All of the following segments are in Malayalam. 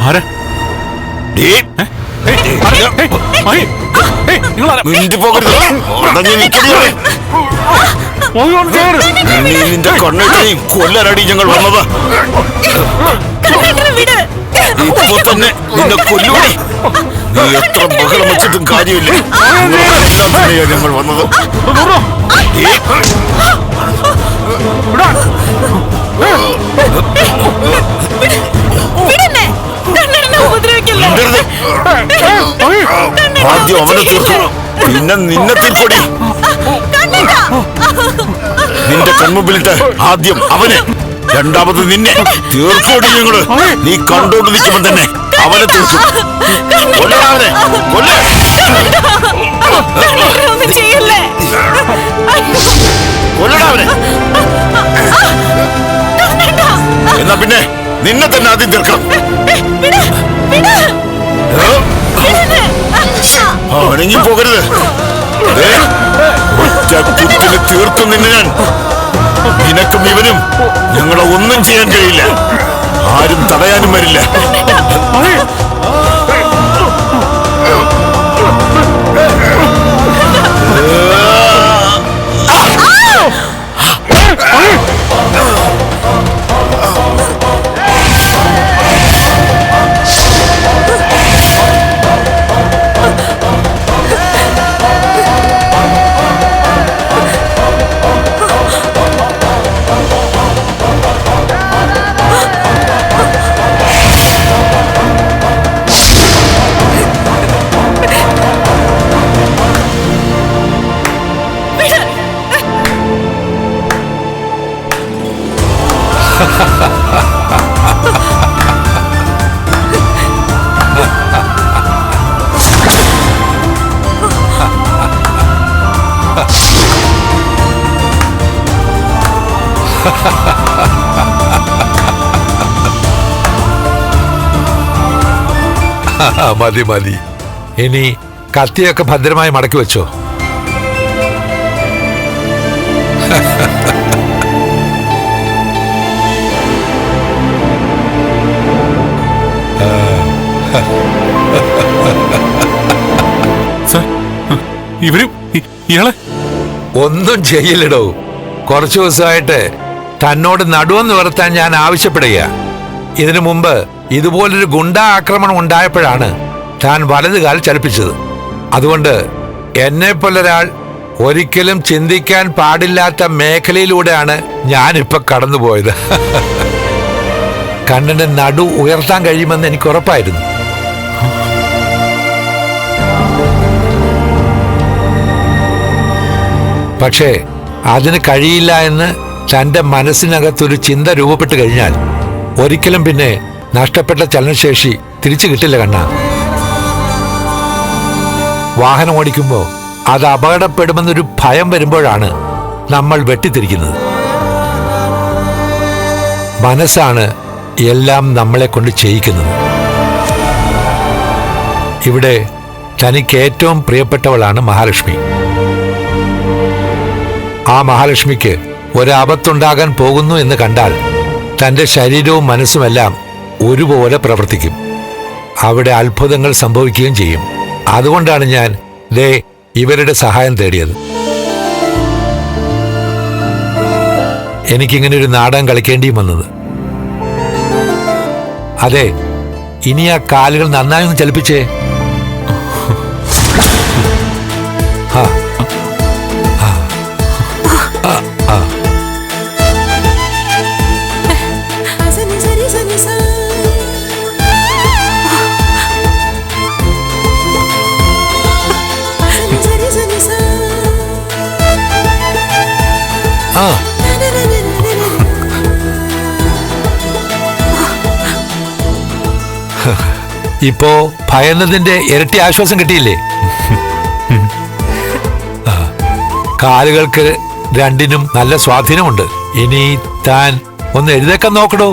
ആരാ നിന്റെ കണ്ണിട്ട് കൊല്ലാനടി ഞങ്ങൾ വന്നത് ഇപ്പൊ തന്നെ നിന്നെ കൊല്ലൂടി നീ എത്ര ബഹളം വെച്ചിട്ടും കാര്യമില്ല ഞങ്ങൾ വന്നത്. ഏ, ആദ്യം അവനെ തീർത്തു പിന്നെ നിന്നെ തീർപ്പൊടി. നിന്റെ കൺമുമ്പിലിട്ട് ആദ്യം അവനെ രണ്ടാമത് നിന്നെ. തീർത്തോടി ഞങ്ങൾ നീ കണ്ടോണ്ട് നിൽക്കുമ്പോ തന്നെ അവനെ തീർക്കും. കൊല്ലടാ അവനെ. കൊല്ല. അനങ്ങി പോകരുത്. ഒറ്റ കുത്തിന് തീർത്തു നിന്നെ ഞാൻ. നിനക്കും ഇവനും ഞങ്ങളെ ഒന്നും ചെയ്യാൻ കഴിയില്ല. ആരും തടയാനും വരില്ല. മതി മതി. ഇനി കത്തിയൊക്കെ ഭദ്രമായി മടക്കി വെച്ചോ. ഇവർ ഇയാളെ? ഒന്നും ചെയ്യില്ലടോ. കുറച്ചു ദിവസമായിട്ട് തന്നോട് നടുവെന്ന് വരത്താൻ ഞാൻ ആവശ്യപ്പെടുക ഇതിനു മുമ്പ് ഇതുപോലൊരു ഗുണ്ടാ ആക്രമണം ഉണ്ടായപ്പോഴാണ് താൻ വലത് കാൽ ചലിപ്പിച്ചത്. അതുകൊണ്ട് എന്നെ പോലൊരാൾ ഒരിക്കലും ചിന്തിക്കാൻ പാടില്ലാത്ത മേഖലയിലൂടെയാണ് ഞാനിപ്പോ കടന്നുപോയത്. കണ്ണിന്റെ നടു ഉയർത്താൻ കഴിയുമെന്ന് എനിക്ക് ഉറപ്പായിരുന്നു. പക്ഷേ അതിന് കഴിയില്ല എന്ന് തന്റെ മനസ്സിനകത്തൊരു ചിന്ത രൂപപ്പെട്ട് കഴിഞ്ഞാൽ ഒരിക്കലും പിന്നെ നഷ്ടപ്പെട്ട ചലനശേഷി തിരിച്ചു കിട്ടില്ല കണ്ണ. വാഹനം ഓടിക്കുമ്പോൾ അത് അപകടപ്പെടുമെന്നൊരു ഭയം വരുമ്പോഴാണ് നമ്മൾ വെട്ടിത്തിരിക്കുന്നത്. മനസ്സാണ് എല്ലാം നമ്മളെ കൊണ്ട് ചെയ്യിക്കുന്നത്. ഇവിടെ തനിക്ക് ഏറ്റവും പ്രിയപ്പെട്ടവളാണ് മഹാലക്ഷ്മി. ആ മഹാലക്ഷ്മിക്ക് ഒരാപത്തുണ്ടാകാൻ പോകുന്നു എന്ന് കണ്ടാൽ തന്റെ ശരീരവും മനസ്സുമെല്ലാം ഒരുപോലെ പ്രവർത്തിക്കും. അവിടെ അത്ഭുതങ്ങൾ സംഭവിക്കുകയും ചെയ്യും. അതുകൊണ്ടാണ് ഞാൻ ദേ ഇവരുടെ സഹായം തേടിയത്. എനിക്കിങ്ങനെ ഒരു നാടകം കളിക്കേണ്ടിയും വന്നത്. അതെ ഇനി ആ കാലുകൾ നന്നായി ഒന്ന് ചലിപ്പിച്ചേ. ഇപ്പോ ഭയന്നതിന്റെ ഇരട്ടി ആശ്വാസം കിട്ടിയില്ലേ? കാലുകൾക്ക് രണ്ടിനും നല്ല സ്വാധീനമുണ്ട്. ഇനി താൻ ഒന്ന് എഴുതേക്കാൻ നോക്കടോ.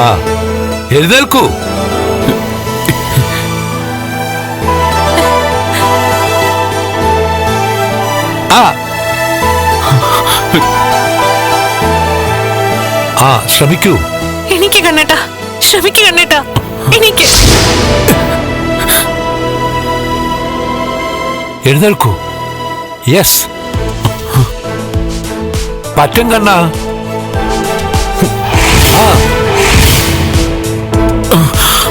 ആ. എഴുന്നേൽക്കൂ. ആ. ആ ശ്രമിക്കൂ. എനിക്ക് കണ്ണേട്ടാ. ശ്രമിക്ക് കണ്ണേട്ടാ. എനിക്ക്. എഴുന്നേൽക്കൂ. യെസ് പറ്റും കണ്ണ.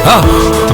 ആ ആ